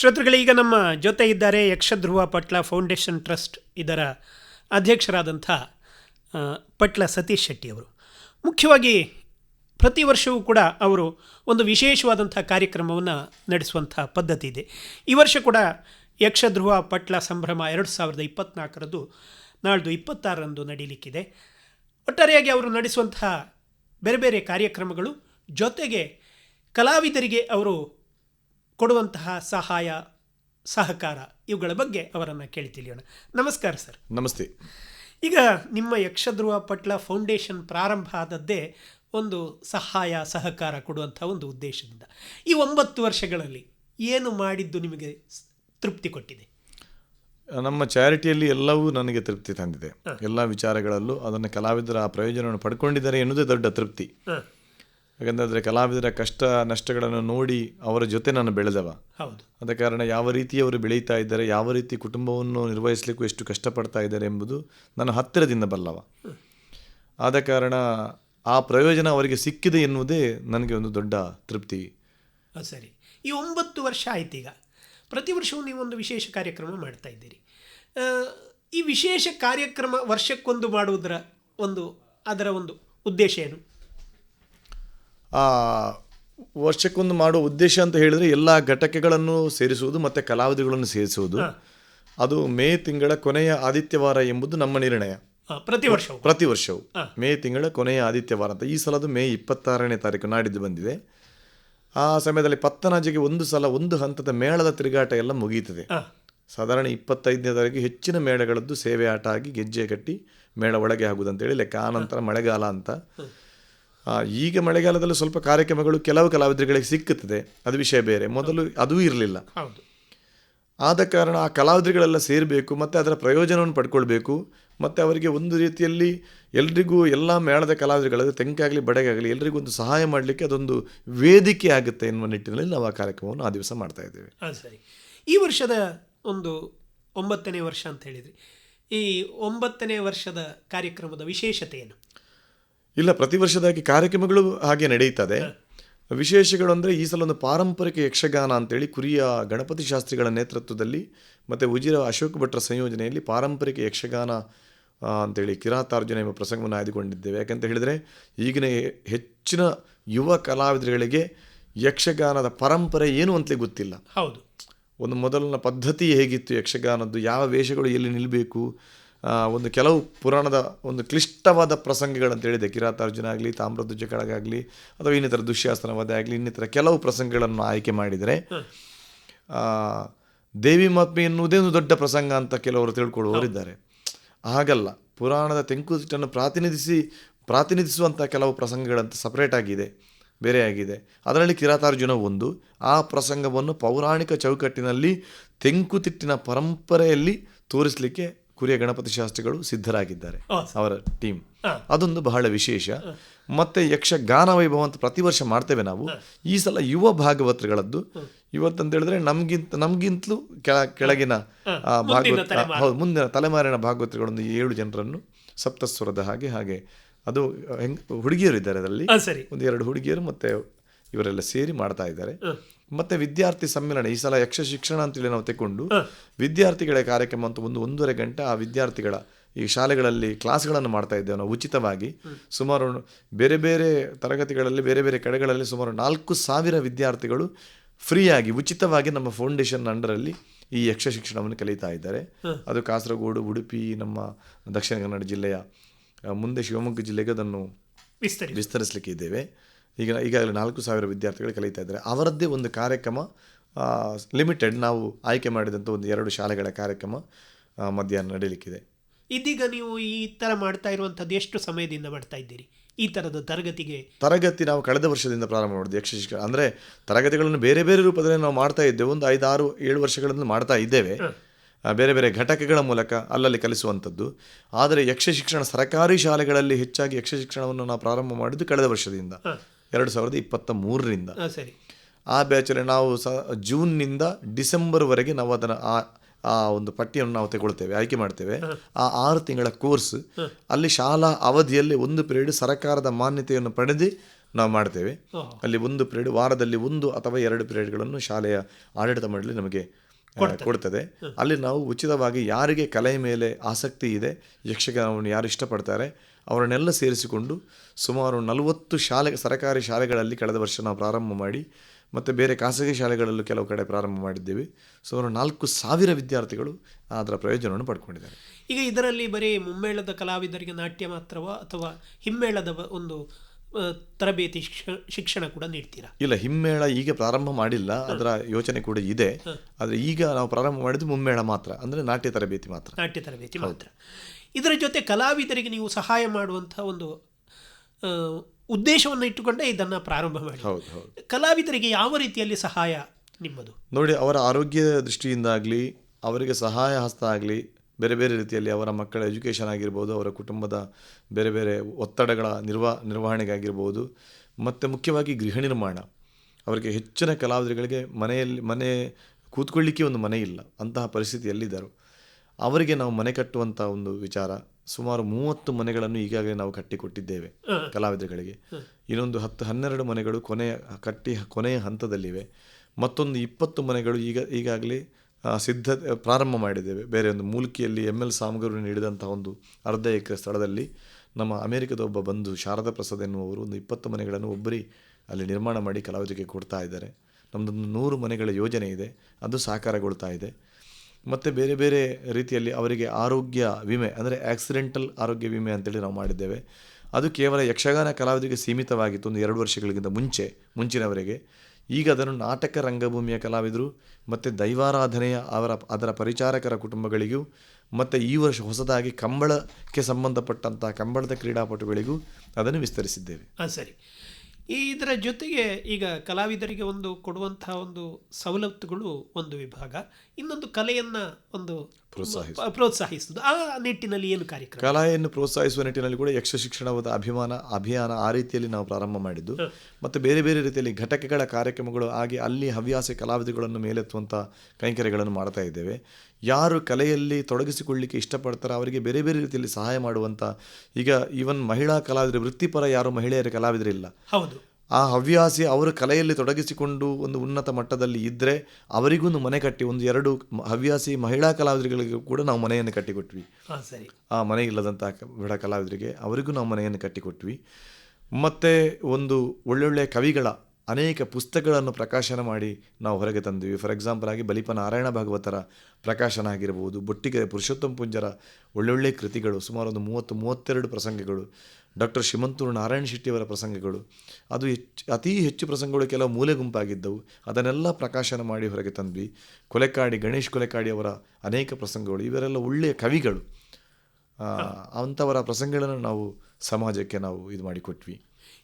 ಶ್ರೋತೃಗಳೇ, ಈಗ ನಮ್ಮ ಜೊತೆ ಇದ್ದಾರೆ ಯಕ್ಷಧ್ರುವ ಪಟ್ಲ ಫೌಂಡೇಶನ್ ಟ್ರಸ್ಟ್ ಇದರ ಅಧ್ಯಕ್ಷರಾದಂಥ ಪಟ್ಲ ಸತೀಶ್ ಶೆಟ್ಟಿ ಅವರು. ಮುಖ್ಯವಾಗಿ ಪ್ರತಿ ವರ್ಷವೂ ಕೂಡ ಅವರು ಒಂದು ವಿಶೇಷವಾದಂಥ ಕಾರ್ಯಕ್ರಮವನ್ನು ನಡೆಸುವಂಥ ಪದ್ಧತಿ ಇದೆ. ಈ ವರ್ಷ ಕೂಡ ಯಕ್ಷಧ್ರುವ ಪಟ್ಲ ಸಂಭ್ರಮ ಎರಡು ಸಾವಿರದ ಇಪ್ಪತ್ತ್ನಾಲ್ಕರದ್ದು ನಾಳ್ದು ಇಪ್ಪತ್ತಾರರಂದು ನಡೀಲಿಕ್ಕಿದೆ. ಒಟ್ಟಾರೆಯಾಗಿ ಅವರು ನಡೆಸುವಂತಹ ಬೇರೆ ಬೇರೆ ಕಾರ್ಯಕ್ರಮಗಳು ಜೊತೆಗೆ ಕಲಾವಿದರಿಗೆ ಅವರು ಕೊಡುವಂತಹ ಸಹಾಯ ಸಹಕಾರ ಇವುಗಳ ಬಗ್ಗೆ ಅವರನ್ನು ಕೇಳಿ ತಿಳಿಯೋಣ ನಮಸ್ಕಾರ ಸರ್. ನಮಸ್ತೆ. ಈಗ ನಿಮ್ಮ ಯಕ್ಷಧ್ರುವ ಪಟ್ಲ ಫೌಂಡೇಶನ್ ಪ್ರಾರಂಭ ಆದದ್ದೇ ಒಂದು ಸಹಾಯ ಸಹಕಾರ ಕೊಡುವಂಥ ಒಂದು ಉದ್ದೇಶದಿಂದ. ಈ ಒಂಬತ್ತು ವರ್ಷಗಳಲ್ಲಿ ಏನು ಮಾಡಿದ್ದು ನಿಮಗೆ ತೃಪ್ತಿ ಕೊಟ್ಟಿದೆ? ನಮ್ಮ ಚಾರಿಟಿಯಲ್ಲಿ ಎಲ್ಲವೂ ನನಗೆ ತೃಪ್ತಿ ತಂದಿದೆ. ಎಲ್ಲ ವಿಚಾರಗಳಲ್ಲೂ ಅದನ್ನು ಕಲಾವಿದರ ಆ ಪ್ರಯೋಜನವನ್ನು ಪಡ್ಕೊಂಡಿದ್ದಾರೆ ಎನ್ನುವುದೇ ದೊಡ್ಡ ತೃಪ್ತಿ. ಯಾಕಂದರೆ ಕಲಾವಿದರ ಕಷ್ಟ ನಷ್ಟಗಳನ್ನು ನೋಡಿ ಅವರ ಜೊತೆ ನಾನು ಬೆಳೆದವ. ಹೌದು. ಆದ ಕಾರಣ ಯಾವ ರೀತಿ ಅವರು ಬೆಳೀತಾ ಇದ್ದಾರೆ ಯಾವ ರೀತಿ ಕುಟುಂಬವನ್ನು ನಿರ್ವಹಿಸಲಿಕ್ಕೂ ಎಷ್ಟು ಕಷ್ಟಪಡ್ತಾ ಇದ್ದಾರೆ ಎಂಬುದು ನಾನು ಹತ್ತಿರದಿಂದ ಬಲ್ಲವ. ಆದ ಕಾರಣ ಆ ಪ್ರಯೋಜನ ಅವರಿಗೆ ಸಿಕ್ಕಿದೆ ಎನ್ನುವುದೇ ನನಗೆ ಒಂದು ದೊಡ್ಡ ತೃಪ್ತಿ. ಸರಿ. ಈ ಒಂಬತ್ತು ವರ್ಷ ಆಯ್ತು ಈಗ ಪ್ರತಿ ವರ್ಷವೂ ನೀವು ಒಂದು ವಿಶೇಷ ಕಾರ್ಯಕ್ರಮ ಮಾಡ್ತಾ ಇದ್ದೀರಿ. ಈ ವಿಶೇಷ ಕಾರ್ಯಕ್ರಮ ವರ್ಷಕ್ಕೊಂದು ಮಾಡುವುದರ ಒಂದು ಅದರ ಒಂದು ಉದ್ದೇಶ ಏನು? ವರ್ಷಕ್ಕೊಂದು ಮಾಡುವ ಉದ್ದೇಶ ಅಂತ ಹೇಳಿದರೆ ಎಲ್ಲ ಘಟಕಗಳನ್ನು ಸೇರಿಸುವುದು ಮತ್ತು ಕಲಾವಿದಗಳನ್ನು ಸೇರಿಸುವುದು. ಅದು ಮೇ ತಿಂಗಳ ಕೊನೆಯ ಆದಿತ್ಯವಾರ ಎಂಬುದು ನಮ್ಮ ನಿರ್ಣಯ. ಪ್ರತಿ ವರ್ಷವೂ? ಪ್ರತಿ ವರ್ಷವು. ಮೇ ತಿಂಗಳ ಕೊನೆಯ ಆದಿತ್ಯವಾರ ಅಂತ ಈ ಸಲದು ಮೇ ಇಪ್ಪತ್ತಾರನೇ ತಾರೀಕು ನಾಡಿದ್ದು ಬಂದಿದೆ. ಆ ಸಮಯದಲ್ಲಿ ಪತ್ತನಾಜಿಗೆ ಒಂದು ಸಲ ಒಂದು ಹಂತದ ಮೇಳದ ತಿರುಗಾಟ ಎಲ್ಲ ಮುಗಿಯುತ್ತದೆ. ಸಾಧಾರಣ ಇಪ್ಪತ್ತೈದನೇ ತಾರೀಕು ಹೆಚ್ಚಿನ ಮೇಳಗಳದ್ದು ಸೇವೆ ಆಟ ಆಗಿ ಗೆಜ್ಜೆ ಕಟ್ಟಿ ಮೇಳ ಒಳಗೆ ಆಗುವುದಂತೇಳಿ ಲೆಕ್ಕ. ಆನಂತರ ಮಳೆಗಾಲ ಅಂತ. ಈಗ ಮಳೆಗಾಲದಲ್ಲಿ ಸ್ವಲ್ಪ ಕಾರ್ಯಕ್ರಮಗಳು ಕೆಲವು ಕಲಾವಿದರುಗಳಿಗೆ ಸಿಕ್ಕುತ್ತದೆ. ಅದು ವಿಷಯ ಬೇರೆ. ಮೊದಲು ಅದೂ ಇರಲಿಲ್ಲ. ಹೌದು. ಆದ ಕಾರಣ ಆ ಕಲಾವಿದರುಗಳೆಲ್ಲ ಸೇರಬೇಕು ಮತ್ತು ಅದರ ಪ್ರಯೋಜನವನ್ನು ಪಡ್ಕೊಳ್ಬೇಕು ಮತ್ತು ಅವರಿಗೆ ಒಂದು ರೀತಿಯಲ್ಲಿ ಎಲ್ರಿಗೂ ಎಲ್ಲ ಮೇಳದ ಕಲಾವಿದರುಗಳಾದರೆ ತೆಂಕಾಗಲಿ ಬಡಗಾಗಲಿ ಎಲ್ರಿಗೂ ಒಂದು ಸಹಾಯ ಮಾಡಲಿಕ್ಕೆ ಅದೊಂದು ವೇದಿಕೆ ಆಗುತ್ತೆ ಎನ್ನುವ ನಿಟ್ಟಿನಲ್ಲಿ ನಾವು ಆ ಕಾರ್ಯಕ್ರಮವನ್ನು ಆ ದಿವಸ ಮಾಡ್ತಾ ಇದ್ದೇವೆ. ಸರಿ. ಈ ವರ್ಷದ ಒಂದು ಒಂಬತ್ತನೇ ವರ್ಷ ಅಂತ ಹೇಳಿದ್ರಿ. ಈ ಒಂಬತ್ತನೇ ವರ್ಷದ ಕಾರ್ಯಕ್ರಮದ ವಿಶೇಷತೆ ಏನು? ಇಲ್ಲ ಪ್ರತಿ ವರ್ಷದಾಗಿ ಕಾರ್ಯಕ್ರಮಗಳು ಹಾಗೆ ನಡೆಯುತ್ತದೆ. ವಿಶೇಷಗಳು ಅಂದರೆ ಈ ಸಲ ಒಂದು ಪಾರಂಪರಿಕ ಯಕ್ಷಗಾನ ಅಂತೇಳಿ ಕುರಿಯ ಗಣಪತಿ ಶಾಸ್ತ್ರಿಗಳ ನೇತೃತ್ವದಲ್ಲಿ ಮತ್ತು ಉಜಿರ ಅಶೋಕ್ ಭಟ್ರ ಸಂಯೋಜನೆಯಲ್ಲಿ ಪಾರಂಪರಿಕ ಯಕ್ಷಗಾನ ಅಂತೇಳಿ ಕಿರಾತಾರ್ಜುನ ಎಂಬ ಪ್ರಸಂಗವನ್ನು ಆಯ್ದುಕೊಂಡಿದ್ದೇವೆ. ಯಾಕಂತ ಹೇಳಿದರೆ ಈಗಿನ ಹೆಚ್ಚಿನ ಯುವ ಕಲಾವಿದರುಗಳಿಗೆ ಯಕ್ಷಗಾನದ ಪರಂಪರೆ ಏನು ಅಂತಲೇ ಗೊತ್ತಿಲ್ಲ. ಹೌದು. ಒಂದು ಮೊದಲಿನ ಪದ್ಧತಿ ಹೇಗಿತ್ತು ಯಕ್ಷಗಾನದ್ದು ಯಾವ ವೇಷಗಳು ಎಲ್ಲಿ ನಿಲ್ಲಬೇಕು ಒಂದು ಕೆಲವು ಪುರಾಣದ ಒಂದು ಕ್ಲಿಷ್ಟವಾದ ಪ್ರಸಂಗಗಳಂತ ಹೇಳಿದೆ. ಕಿರಾತಾರ್ಜುನ ಆಗಲಿ ತಾಮ್ರಧ್ವಜ ಕಳಗಾಗಲಿ ಅಥವಾ ಇನ್ನಿತರ ದುಶ್ಯಾಸನ ವಧೆ ಆಗಲಿ ಇನ್ನಿತರ ಕೆಲವು ಪ್ರಸಂಗಗಳನ್ನು ಆಯ್ಕೆ ಮಾಡಿದರೆ ದೇವಿ ಮಹಾತ್ಮೆ ಎನ್ನುವುದೇ ಒಂದು ದೊಡ್ಡ ಪ್ರಸಂಗ ಅಂತ ಕೆಲವರು ತಿಳ್ಕೊಳ್ಳುವವರಿದ್ದಾರೆ. ಹಾಗಲ್ಲ ಪುರಾಣದ ತೆಂಕುತಿಟ್ಟನ್ನು ಪ್ರಾತಿನಿಧಿಸಿ ಪ್ರಾತಿನಿಧಿಸುವಂಥ ಕೆಲವು ಪ್ರಸಂಗಗಳಂತ ಸಪ್ರೇಟ್ ಆಗಿದೆ ಬೇರೆಯಾಗಿದೆ ಅದರಲ್ಲಿ ಕಿರಾತಾರ್ಜುನ ಒಂದು ಆ ಪ್ರಸಂಗವನ್ನು ಪೌರಾಣಿಕ ಚೌಕಟ್ಟಿನಲ್ಲಿ ತೆಂಕುತಿಟ್ಟಿನ ಪರಂಪರೆಯಲ್ಲಿ ತೋರಿಸಲಿಕ್ಕೆ ಕುರಿಯ ಗಣಪತಿ ಶಾಸ್ತ್ರಿಗಳು ಸಿದ್ಧರಾಗಿದ್ದಾರೆ ಅವರ ಟೀಮ್. ಅದೊಂದು ಬಹಳ ವಿಶೇಷ. ಮತ್ತೆ ಯಕ್ಷಗಾನ ವೈಭವ ಅಂತ ಪ್ರತಿ ವರ್ಷ ಮಾಡ್ತೇವೆ ನಾವು. ಈ ಸಲ ಯುವ ಭಾಗವತರುಗಳದ್ದು. ಇವತ್ತಂತ ಹೇಳಿದ್ರೆ ನಮ್ಗಿಂತ ನಮ್ಗಿಂತಲೂ ಕೆಳ ಕೆಳಗಿನ ಭಾಗವತ್ ಹೌದು ಮುಂದಿನ ತಲೆಮಾರಿನ ಭಾಗವತರುಗಳೊಂದು ಏಳು ಜನರನ್ನು ಸಪ್ತಸ್ವರದ ಹಾಗೆ ಹಾಗೆ. ಅದು ಹೆಂಗ್ ಹುಡುಗಿಯರು ಇದ್ದಾರೆ ಅದರಲ್ಲಿ. ಅದು ಒಂದು ಎರಡು ಹುಡುಗಿಯರು ಮತ್ತೆ ಇವರೆಲ್ಲ ಸೇರಿ ಮಾಡ್ತಾ ಇದ್ದಾರೆ. ಮತ್ತೆ ವಿದ್ಯಾರ್ಥಿ ಸಮ್ಮೇಳನ ಈ ಸಲ ಯಕ್ಷ ಶಿಕ್ಷಣ ಅಂತೇಳಿ ನಾವು ತಗೊಂಡು ವಿದ್ಯಾರ್ಥಿಗಳ ಕಾರ್ಯಕ್ರಮ ಅಂತ ಒಂದು ಒಂದೂವರೆ ಗಂಟೆ ಆ ವಿದ್ಯಾರ್ಥಿಗಳ ಈ ಶಾಲೆಗಳಲ್ಲಿ ಕ್ಲಾಸ್ಗಳನ್ನು ಮಾಡ್ತಾ ಇದ್ದೇವೆ ನಾವು ಉಚಿತವಾಗಿ. ಸುಮಾರು ಬೇರೆ ಬೇರೆ ತರಗತಿಗಳಲ್ಲಿ ಬೇರೆ ಬೇರೆ ಕಡೆಗಳಲ್ಲಿ ಸುಮಾರು ನಾಲ್ಕು ಸಾವಿರ ವಿದ್ಯಾರ್ಥಿಗಳು ಫ್ರೀಯಾಗಿ ಉಚಿತವಾಗಿ ನಮ್ಮ ಫೌಂಡೇಶನ್ ಅಂಡರಲ್ಲಿ ಈ ಯಕ್ಷ ಶಿಕ್ಷಣವನ್ನು ಕಲಿತಾ ಇದ್ದಾರೆ. ಅದು ಕಾಸರಗೋಡು ಉಡುಪಿ ನಮ್ಮ ದಕ್ಷಿಣ ಕನ್ನಡ ಜಿಲ್ಲೆಯ ಮುಂದೆ ಶಿವಮೊಗ್ಗ ಜಿಲ್ಲೆಗೆ ಅದನ್ನು ವಿಸ್ತರಿ ವಿಸ್ತರಿಸಲಿಕ್ಕೆ ಇದ್ದೇವೆ. ಈಗ ಈಗಾಗಲೇ ನಾಲ್ಕು ಸಾವಿರ ವಿದ್ಯಾರ್ಥಿಗಳು ಕಲಿತಾ ಇದ್ದಾರೆ. ಅವರದ್ದೇ ಒಂದು ಕಾರ್ಯಕ್ರಮ ಲಿಮಿಟೆಡ್ ನಾವು ಆಯ್ಕೆ ಮಾಡಿದಂಥ ಒಂದು ಎರಡು ಶಾಲೆಗಳ ಕಾರ್ಯಕ್ರಮ ಮಧ್ಯಾಹ್ನ ನಡೀಲಿಕ್ಕಿದೆ. ಇದೀಗ ನೀವು ಈ ಥರ ಮಾಡ್ತಾ ಇರುವಂಥದ್ದು ಎಷ್ಟು ಸಮಯದಿಂದ ಮಾಡ್ತಾ ಇದ್ದೀರಿ? ಈ ಥರದ ತರಗತಿಗೆ? ತರಗತಿ ನಾವು ಕಳೆದ ವರ್ಷದಿಂದ ಪ್ರಾರಂಭ ಮಾಡೋದು ಯಕ್ಷಶಿಕ್ಷಣ ಅಂದರೆ ತರಗತಿಗಳನ್ನು ಬೇರೆ ಬೇರೆ ರೂಪದಲ್ಲಿ ನಾವು ಮಾಡ್ತಾ ಇದ್ದೇವೆ. ಒಂದು ಐದಾರು ಏಳು ವರ್ಷಗಳನ್ನು ಮಾಡ್ತಾ ಇದ್ದೇವೆ. ಬೇರೆ ಬೇರೆ ಘಟಕಗಳ ಮೂಲಕ ಅಲ್ಲಲ್ಲಿ ಕಲಿಸುವಂಥದ್ದು ಆದರೆ ಯಕ್ಷ ಶಿಕ್ಷಣ ಸರ್ಕಾರಿ ಶಾಲೆಗಳಲ್ಲಿ ಹೆಚ್ಚಾಗಿ ಯಕ್ಷ ಶಿಕ್ಷಣವನ್ನು ನಾವು ಪ್ರಾರಂಭ ಮಾಡಿದ್ದು ಕಳೆದ ವರ್ಷದಿಂದ. ಎರಡು ಸಾವಿರದ ಇಪ್ಪತ್ತ ಮೂರರಿಂದ. ಸರಿ. ಆ ಬ್ಯಾಚಲ್ಲಿ ನಾವು ಸ ಜೂನ್ನಿಂದ ಡಿಸೆಂಬರ್ವರೆಗೆ ನಾವು ಅದನ್ನು ಆ ಆ ಒಂದು ಪಟ್ಟಿಯನ್ನು ನಾವು ತಗೊಳ್ತೇವೆ ಆಯ್ಕೆ ಮಾಡ್ತೇವೆ. ಆ ಆರು ತಿಂಗಳ ಕೋರ್ಸ್. ಅಲ್ಲಿ ಶಾಲಾ ಅವಧಿಯಲ್ಲಿ ಒಂದು ಪೀರಿಯಡ್ ಸರ್ಕಾರದ ಮಾನ್ಯತೆಯನ್ನು ಪಡೆದು ನಾವು ಮಾಡ್ತೇವೆ. ಅಲ್ಲಿ ಒಂದು ಪಿರಿಯಡ್ ವಾರದಲ್ಲಿ ಒಂದು ಅಥವಾ ಎರಡು ಪಿರಿಯಡ್ಗಳನ್ನು ಶಾಲೆಯ ಆಡಳಿತ ಮಂಡಳಿ ನಮಗೆ ಕೊಡ್ತದೆ. ಅಲ್ಲಿ ನಾವು ಉಚಿತವಾಗಿ ಯಾರಿಗೆ ಕಲೆಯ ಮೇಲೆ ಆಸಕ್ತಿ ಇದೆ ಯಕ್ಷಗಾನವನ್ನು ಯಾರು ಇಷ್ಟಪಡ್ತಾರೆ ಅವರನ್ನೆಲ್ಲ ಸೇರಿಸಿಕೊಂಡು ಸುಮಾರು ನಲವತ್ತು ಶಾಲೆ ಸರಕಾರಿ ಶಾಲೆಗಳಲ್ಲಿ ಕಳೆದ ವರ್ಷ ನಾವು ಪ್ರಾರಂಭ ಮಾಡಿ ಮತ್ತು ಬೇರೆ ಖಾಸಗಿ ಶಾಲೆಗಳಲ್ಲೂ ಕೆಲವು ಕಡೆ ಪ್ರಾರಂಭ ಮಾಡಿದ್ದೇವೆ. ಸುಮಾರು ನಾಲ್ಕು ಸಾವಿರ ವಿದ್ಯಾರ್ಥಿಗಳು ಅದರ ಪ್ರಯೋಜನವನ್ನು ಪಡ್ಕೊಂಡಿದ್ದಾರೆ. ಈಗ ಇದರಲ್ಲಿ ಬರೀ ಮುಮ್ಮೇಳದ ಕಲಾವಿದರಿಗೆ ನಾಟ್ಯ ಮಾತ್ರವಾ ಅಥವಾ ಹಿಮ್ಮೇಳದ ಒಂದು ತರಬೇತಿ ಶಿಕ್ಷ- ಶಿಕ್ಷಣ ಕೂಡ ನೀಡ್ತೀರಾ? ಇಲ್ಲ ಹಿಮ್ಮೇಳ ಈಗ ಪ್ರಾರಂಭ ಮಾಡಿಲ್ಲ. ಅದರ ಯೋಚನೆ ಕೂಡ ಇದೆ. ಆದರೆ ಈಗ ನಾವು ಪ್ರಾರಂಭ ಮಾಡಿದ್ದು ಮುಮ್ಮೇಳ ಮಾತ್ರ. ಅಂದರೆ ನಾಟ್ಯ ತರಬೇತಿ ಮಾತ್ರ. ನಾಟ್ಯ ತರಬೇತಿ ಮಾತ್ರ. ಇದರ ಜೊತೆ ಕಲಾವಿದರಿಗೆ ನೀವು ಸಹಾಯ ಮಾಡುವಂಥ ಒಂದು ಉದ್ದೇಶವನ್ನು ಇಟ್ಟುಕೊಂಡೇ ಇದನ್ನು ಪ್ರಾರಂಭ ಮಾಡಿ. ಕಲಾವಿದರಿಗೆ ಯಾವ ರೀತಿಯಲ್ಲಿ ಸಹಾಯ ನಿಮ್ಮದು? ನೋಡಿ ಅವರ ಆರೋಗ್ಯ ದೃಷ್ಟಿಯಿಂದಾಗಲಿ ಅವರಿಗೆ ಸಹಾಯ ಹಸ್ತ ಆಗಲಿ ಬೇರೆ ಬೇರೆ ರೀತಿಯಲ್ಲಿ ಅವರ ಮಕ್ಕಳ ಎಜುಕೇಷನ್ ಆಗಿರ್ಬೋದು ಅವರ ಕುಟುಂಬದ ಬೇರೆ ಬೇರೆ ಒತ್ತಡಗಳ ನಿರ್ವಾ ನಿರ್ವಹಣೆಗಾಗಿರ್ಬೋದು ಮತ್ತು ಮುಖ್ಯವಾಗಿ ಗೃಹ ನಿರ್ಮಾಣ. ಅವರಿಗೆ ಹೆಚ್ಚಿನ ಕಲಾವಿದರಿಗೆ ಮನೆಯಲ್ಲಿ ಮನೆ ಕೂತ್ಕೊಳ್ಳಿಕ್ಕೆ ಒಂದು ಮನೆ ಇಲ್ಲ ಅಂತಹ ಪರಿಸ್ಥಿತಿಯಲ್ಲಿದ್ದರು. ಅವರಿಗೆ ನಾವು ಮನೆ ಕಟ್ಟುವಂಥ ಒಂದು ವಿಚಾರ ಸುಮಾರು ಮೂವತ್ತು ಮನೆಗಳನ್ನು ಈಗಾಗಲೇ ನಾವು ಕಟ್ಟಿಕೊಟ್ಟಿದ್ದೇವೆ ಕಲಾವಿದರುಗಳಿಗೆ. ಇನ್ನೊಂದು ಹತ್ತು ಹನ್ನೆರಡು ಮನೆಗಳು ಕೊನೆಯ ಕಟ್ಟಿ ಕೊನೆಯ ಹಂತದಲ್ಲಿವೆ. ಮತ್ತೊಂದು ಇಪ್ಪತ್ತು ಮನೆಗಳು ಈಗ ಈಗಾಗಲೇ ಸಿದ್ಧ ಪ್ರಾರಂಭ ಮಾಡಿದ್ದೇವೆ. ಬೇರೆ ಒಂದು ಮೂಲ್ಕಿಯಲ್ಲಿ ಎಂ ಎಲ್ ಸಾಮಗರು ನೀಡಿದಂಥ ಒಂದು ಅರ್ಧ ಎಕರೆ ಸ್ಥಳದಲ್ಲಿ ನಮ್ಮ ಅಮೆರಿಕದ ಒಬ್ಬ ಬಂಧು ಶಾರದಾ ಪ್ರಸಾದ್ ಎನ್ನುವವರು ಒಂದು ಇಪ್ಪತ್ತು ಮನೆಗಳನ್ನು ಒಬ್ಬರಿ ಅಲ್ಲಿ ನಿರ್ಮಾಣ ಮಾಡಿ ಕಲಾವಿದರಿಗೆ ಕೊಡ್ತಾ ಇದ್ದಾರೆ. ನಮ್ಮದೊಂದು ನೂರು ಮನೆಗಳ ಯೋಜನೆ ಇದೆ. ಅದು ಸಾಕಾರಗೊಳ್ತಾ ಇದೆ. ಮತ್ತು ಬೇರೆ ಬೇರೆ ರೀತಿಯಲ್ಲಿ ಅವರಿಗೆ ಆರೋಗ್ಯ ವಿಮೆ, ಅಂದರೆ ಆಕ್ಸಿಡೆಂಟಲ್ ಆರೋಗ್ಯ ವಿಮೆ ಅಂತೇಳಿ ನಾವು ಮಾಡಿದ್ದೇವೆ. ಅದು ಕೇವಲ ಯಕ್ಷಗಾನ ಕಲಾವಿದರಿಗೆ ಸೀಮಿತವಾಗಿತ್ತು ಒಂದು ಎರಡು ವರ್ಷಗಳಿಗಿಂತ ಮುಂಚೆ, ಮುಂಚಿನವರೆಗೆ. ಈಗ ಅದನ್ನು ನಾಟಕ ರಂಗಭೂಮಿಯ ಕಲಾವಿದರು ಮತ್ತು ದೈವಾರಾಧನೆಯ ಅವರ, ಅದರ ಪರಿಚಾರಕರ ಕುಟುಂಬಗಳಿಗೂ ಮತ್ತು ಈ ವರ್ಷ ಹೊಸದಾಗಿ ಕಂಬಳಕ್ಕೆ ಸಂಬಂಧಪಟ್ಟಂಥ ಕಂಬಳದ ಕ್ರೀಡಾಪಟುಗಳಿಗೂ ಅದನ್ನು ವಿಸ್ತರಿಸಿದ್ದೇವೆ. ಹಾಂ, ಸರಿ. ಈ ಇದರ ಜೊತೆಗೆ ಈಗ ಕಲಾವಿದರಿಗೆ ಒಂದು ಕೊಡುವಂತಹ ಒಂದು ಸವಲತ್ತುಗಳು ಒಂದು ವಿಭಾಗ ಇನ್ನೊಂದು ಕಲೆಯನ್ನು ಒಂದು ಪ್ರೋತ್ಸಾಹಿಸುವುದು. ಪ್ರೋತ್ಸಾಹಿಸುವುದು. ಆ ನಿಟ್ಟಿನಲ್ಲಿ ಏನು ಕಾರ್ಯಕ್ರಮ? ಕಲೆಯನ್ನು ಪ್ರೋತ್ಸಾಹಿಸುವ ನಿಟ್ಟಿನಲ್ಲಿ ಕೂಡ ಯಕ್ಷ ಶಿಕ್ಷಣವಾದ ಅಭಿಮಾನ ಅಭಿಯಾನ ಆ ರೀತಿಯಲ್ಲಿ ನಾವು ಪ್ರಾರಂಭ ಮಾಡಿದ್ದು. ಮತ್ತು ಬೇರೆ ಬೇರೆ ರೀತಿಯಲ್ಲಿ ಘಟಕಗಳ ಕಾರ್ಯಕ್ರಮಗಳು ಆಗಿ ಅಲ್ಲಿ ಹವ್ಯಾಸ ಕಲಾವಿದಗಳನ್ನು ಮೇಲೆತ್ತುವಂಥ ಕೈಂಕರ್ಯಗಳನ್ನು ಮಾಡ್ತಾ ಇದ್ದೇವೆ. ಯಾರು ಕಲೆಯಲ್ಲಿ ತೊಡಗಿಸಿಕೊಳ್ಳಿಕ್ಕೆ ಇಷ್ಟಪಡ್ತಾರೋ ಅವರಿಗೆ ಬೇರೆ ಬೇರೆ ರೀತಿಯಲ್ಲಿ ಸಹಾಯ ಮಾಡುವಂಥ ಈಗ ಈವನ್ ಮಹಿಳಾ ಕಲಾವಿದರು ವೃತ್ತಿಪರ ಯಾರು ಮಹಿಳೆಯರ ಕಲಾವಿದರಿಲ್ಲ ಹೌದು. ಆ ಹವ್ಯಾಸಿ ಅವರು ಕಲೆಯಲ್ಲಿ ತೊಡಗಿಸಿಕೊಂಡು ಒಂದು ಉನ್ನತ ಮಟ್ಟದಲ್ಲಿ ಇದ್ದರೆ ಅವರಿಗೂ ಮನೆ ಕಟ್ಟಿ ಒಂದು ಎರಡು ಹವ್ಯಾಸಿ ಮಹಿಳಾ ಕಲಾವಿದರಿಗಳಿಗೂ ಕೂಡ ನಾವು ಮನೆಯನ್ನು ಕಟ್ಟಿಕೊಟ್ವಿ. ಸರಿ. ಆ ಮನೆ ಇಲ್ಲದಂಥ ಬೇಡ ಕಲಾವಿದರಿಗೆ ಅವರಿಗೂ ನಾವು ಮನೆಯನ್ನು ಕಟ್ಟಿಕೊಟ್ವಿ. ಮತ್ತು ಒಂದು ಒಳ್ಳೊಳ್ಳೆಯ ಕವಿಗಳ ಅನೇಕ ಪುಸ್ತಕಗಳನ್ನು ಪ್ರಕಾಶನ ಮಾಡಿ ನಾವು ಹೊರಗೆ ತಂದ್ವಿ. ಫಾರ್ ಎಕ್ಸಾಂಪಲ್ ಆಗಿ ಬಲಿಪ ನಾರಾಯಣ ಭಾಗವತರ ಪ್ರಕಾಶನ ಆಗಿರ್ಬೋದು ಬೊಟ್ಟಿಗೆ ಪುರುಷೋತ್ತಮ ಪುಂಜರ ಒಳ್ಳೊಳ್ಳೆ ಕೃತಿಗಳು ಸುಮಾರು ಒಂದು ಮೂವತ್ತು ಮೂವತ್ತೆರಡು ಪ್ರಸಂಗಗಳು ಡಾಕ್ಟರ್ ಶಿಮಂತೂರು ನಾರಾಯಣ ಶೆಟ್ಟಿಯವರ ಪ್ರಸಂಗಗಳು. ಅದು ಹೆಚ್ಚು ಅತೀ ಹೆಚ್ಚು ಪ್ರಸಂಗಗಳು ಕೆಲವು ಮೂಲೆ ಗುಂಪಾಗಿದ್ದವು. ಅದನ್ನೆಲ್ಲ ಪ್ರಕಾಶನ ಮಾಡಿ ಹೊರಗೆ ತಂದ್ವಿ. ಕೊಲೆಕಾಡಿ ಗಣೇಶ್ ಕೊಲೆಕಾಡಿ ಅವರ ಅನೇಕ ಪ್ರಸಂಗಗಳು ಇವರೆಲ್ಲ ಒಳ್ಳೆಯ ಕವಿಗಳು. ಅಂಥವರ ಪ್ರಸಂಗಗಳನ್ನು ನಾವು ಸಮಾಜಕ್ಕೆ ನಾವು ಇದು ಮಾಡಿಕೊಟ್ವಿ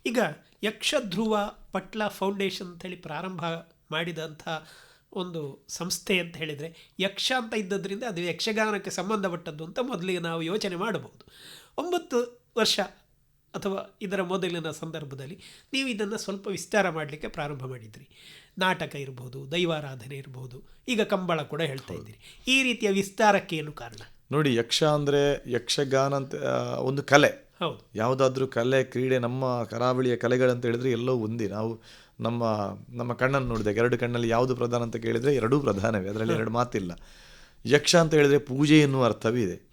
ಈಗ ಯಕ್ಷಧ್ರುವ ಪಟ್ಲ ಫೌಂಡೇಶನ್ ಅಂತೇಳಿ ಪ್ರಾರಂಭ ಮಾಡಿದಂಥ ಒಂದು ಸಂಸ್ಥೆ ಅಂತ ಹೇಳಿದರೆ ಯಕ್ಷ ಅಂತ ಇದ್ದದ್ರಿಂದ ಅದು ಯಕ್ಷಗಾನಕ್ಕೆ ಸಂಬಂಧಪಟ್ಟದ್ದು ಅಂತ ಮೊದಲಿಗೆ ನಾವು ಯೋಚನೆ ಮಾಡಬಹುದು. ಒಂಬತ್ತು ವರ್ಷ ಅಥವಾ ಇದರ ಮೊದಲಿನ ಸಂದರ್ಭದಲ್ಲಿ ನೀವು ಇದನ್ನು ಸ್ವಲ್ಪ ವಿಸ್ತಾರ ಮಾಡಲಿಕ್ಕೆ ಪ್ರಾರಂಭ ಮಾಡಿದ್ರಿ. ನಾಟಕ ಇರ್ಬೋದು ದೈವಾರಾಧನೆ ಇರ್ಬೋದು ಈಗ ಕಂಬಳ ಕೂಡ ಹೇಳ್ತಾ ಇದ್ದೀರಿ. ಈ ರೀತಿಯ ವಿಸ್ತಾರಕ್ಕೆ ಏನು ಕಾರಣ? ನೋಡಿ ಯಕ್ಷ ಅಂದರೆ ಯಕ್ಷಗಾನ ಅಂತ ಒಂದು ಕಲೆ. ಹೌದು. ಯಾವುದಾದ್ರೂ ಕಲೆ ಕ್ರೀಡೆ ನಮ್ಮ ಕರಾವಳಿಯ ಕಲೆಗಳಂತ ಹೇಳಿದ್ರೆ ಎಲ್ಲೋ ಒಂದೇ. ನಾವು ನಮ್ಮ ನಮ್ಮ ಕಣ್ಣನ್ನು ನೋಡಿದಾಗ ಎರಡು ಕಣ್ಣಲ್ಲಿ ಯಾವುದು ಪ್ರಧಾನ ಅಂತ ಕೇಳಿದ್ರೆ ಎರಡೂ ಪ್ರಧಾನವೇ. ಅದರಲ್ಲಿ ಎರಡು ಮಾತಿಲ್ಲ. ಯಕ್ಷ ಅಂತ ಹೇಳಿದ್ರೆ ಪೂಜೆ ಎನ್ನುವ ಅರ್ಥವಿದೆ ಇದೆ.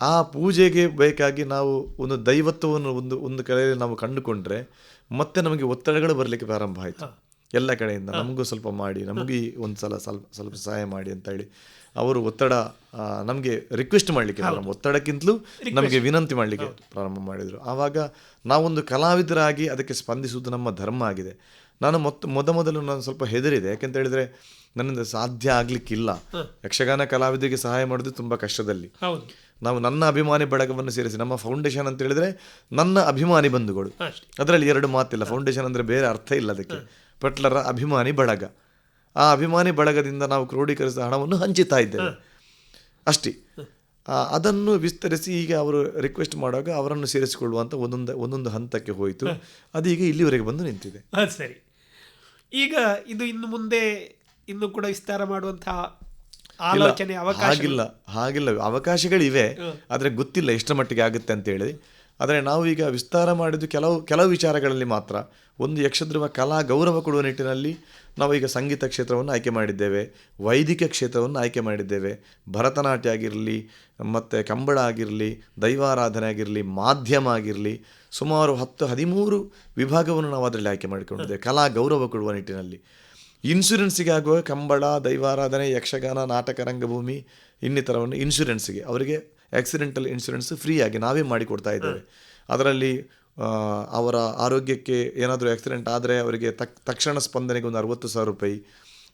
ಆ ಪೂಜೆಗೆ ಬೇಕಾಗಿ ನಾವು ಒಂದು ದೈವತ್ವವನ್ನು ಒಂದು ಒಂದು ಕಲೆಯಲ್ಲಿ ನಾವು ಕಂಡುಕೊಂಡ್ರೆ ಮತ್ತೆ ನಮಗೆ ಒತ್ತಡಗಳು ಬರಲಿಕ್ಕೆ ಪ್ರಾರಂಭ ಆಯಿತು. ಎಲ್ಲ ಕಡೆಯಿಂದ ನಮಗೂ ಸ್ವಲ್ಪ ಮಾಡಿ ನಮಗೂ ಒಂದು ಸಲ ಸ್ವಲ್ಪ ಸ್ವಲ್ಪ ಸಹಾಯ ಮಾಡಿ ಅಂತ ಹೇಳಿ ಅವರು ಒತ್ತಡ ನಮಗೆ ರಿಕ್ವೆಸ್ಟ್ ಮಾಡಲಿಕ್ಕೆ ಪ್ರಾರಂಭ ಒತ್ತಡಕ್ಕಿಂತಲೂ ನಮಗೆ ವಿನಂತಿ ಮಾಡಲಿಕ್ಕೆ ಪ್ರಾರಂಭ ಮಾಡಿದರು. ಆವಾಗ ನಾವೊಂದು ಕಲಾವಿದರಾಗಿ ಅದಕ್ಕೆ ಸ್ಪಂದಿಸುವುದು ನಮ್ಮ ಧರ್ಮ ಆಗಿದೆ. ನಾನು ಮೊತ್ತ ಮೊದ ಮೊದಲು ನಾನು ಸ್ವಲ್ಪ ಹೆದರಿದೆ. ಯಾಕೆಂತ ಹೇಳಿದರೆ ನನ್ನಿಂದ ಸಾಧ್ಯ ಆಗಲಿಕ್ಕಿಲ್ಲ. ಯಕ್ಷಗಾನ ಕಲಾವಿದರಿಗೆ ಸಹಾಯ ಮಾಡೋದು ತುಂಬ ಕಷ್ಟದಲ್ಲಿ. ನಾವು ನನ್ನ ಅಭಿಮಾನಿ ಬಳಗವನ್ನು ಸೇರಿಸಿ ನಮ್ಮ ಫೌಂಡೇಶನ್ ಅಂತ ಹೇಳಿದ್ರೆ ನನ್ನ ಅಭಿಮಾನಿ ಬಂಧುಗಳು. ಅದರಲ್ಲಿ ಎರಡು ಮಾತಿಲ್ಲ. ಫೌಂಡೇಶನ್ ಅಂದರೆ ಬೇರೆ ಅರ್ಥ ಇಲ್ಲ ಅದಕ್ಕೆ. ಪಟ್ಲರ ಅಭಿಮಾನಿ ಬಳಗ. ಆ ಅಭಿಮಾನಿ ಬಳಗದಿಂದ ನಾವು ಕ್ರೋಢೀಕರಿಸಿದ ಹಣವನ್ನು ಹಂಚುತ್ತಾ ಇದ್ದೇವೆ. ಅಷ್ಟೇ. ಅದನ್ನು ವಿಸ್ತರಿಸಿ ಈಗ ಅವರು ರಿಕ್ವೆಸ್ಟ್ ಮಾಡುವಾಗ ಅವರನ್ನು ಸೇರಿಸಿಕೊಳ್ಳುವಂಥ ಒಂದೊಂದು ಒಂದೊಂದು ಹಂತಕ್ಕೆ ಹೋಯಿತು. ಅದು ಈಗ ಇಲ್ಲಿವರೆಗೆ ಬಂದು ನಿಂತಿದೆ. ಸರಿ. ಈಗ ಇದು ಇನ್ನು ಮುಂದೆ ಇನ್ನು ಕೂಡ ವಿಸ್ತಾರ ಮಾಡುವಂತಹ ಆಲೋಚನೆ ಅವಕಾಶ ಹಾಗಿಲ್ಲ ಹಾಗಿಲ್ಲ. ಅವಕಾಶಗಳಿವೆ. ಆದರೆ ಗೊತ್ತಿಲ್ಲ ಎಷ್ಟರ ಮಟ್ಟಿಗೆ ಆಗುತ್ತೆ ಅಂತ ಹೇಳಿ. ಆದರೆ ನಾವು ಈಗ ವಿಸ್ತಾರ ಮಾಡಿದ್ದು ಕೆಲವು ಕೆಲವು ವಿಚಾರಗಳಲ್ಲಿ ಮಾತ್ರ. ಒಂದು ಯಕ್ಷಧ್ರುವ ಕಲಾ ಗೌರವ ಕೊಡುವ ನಿಟ್ಟಿನಲ್ಲಿ ನಾವು ಈಗ ಸಂಗೀತ ಕ್ಷೇತ್ರವನ್ನು ಆಯ್ಕೆ ಮಾಡಿದ್ದೇವೆ. ವೈದಿಕ ಕ್ಷೇತ್ರವನ್ನು ಆಯ್ಕೆ ಮಾಡಿದ್ದೇವೆ. ಭರತನಾಟ್ಯ ಆಗಿರಲಿ, ಮತ್ತು ಕಂಬಳ ಆಗಿರಲಿ, ದೈವಾರಾಧನೆ ಆಗಿರಲಿ, ಮಾಧ್ಯಮ ಆಗಿರಲಿ, ಸುಮಾರು ಹತ್ತು, ಹದಿಮೂರು ವಿಭಾಗವನ್ನು ನಾವು ಅದರಲ್ಲಿ ಆಯ್ಕೆ ಮಾಡಿಕೊಂಡಿದ್ದೇವೆ. ಕಲಾ ಗೌರವ ಕೊಡುವ ನಿಟ್ಟಿನಲ್ಲಿ. ಇನ್ಶೂರೆನ್ಸಿಗೆ ಆಗುವ ಕಂಬಳ, ದೈವಾರಾಧನೆ, ಯಕ್ಷಗಾನ, ನಾಟಕ ರಂಗಭೂಮಿ, ಇನ್ನಿತರವನ್ನು ಇನ್ಶೂರೆನ್ಸಿಗೆ ಅವರಿಗೆ ಆಕ್ಸಿಡೆಂಟಲ್ ಇನ್ಶೂರೆನ್ಸ್ ಫ್ರೀಯಾಗಿ ನಾವೇ ಮಾಡಿಕೊಡ್ತಾ ಇದ್ದೇವೆ. ಅದರಲ್ಲಿ ಅವರ ಆರೋಗ್ಯಕ್ಕೆ ಏನಾದರೂ ಆಕ್ಸಿಡೆಂಟ್ ಆದರೆ ಅವರಿಗೆ ತಕ್ ತಕ್ಷಣ ಸ್ಪಂದನೆಗೆ ಒಂದು ಅರವತ್ತು ಸಾವಿರ ರೂಪಾಯಿ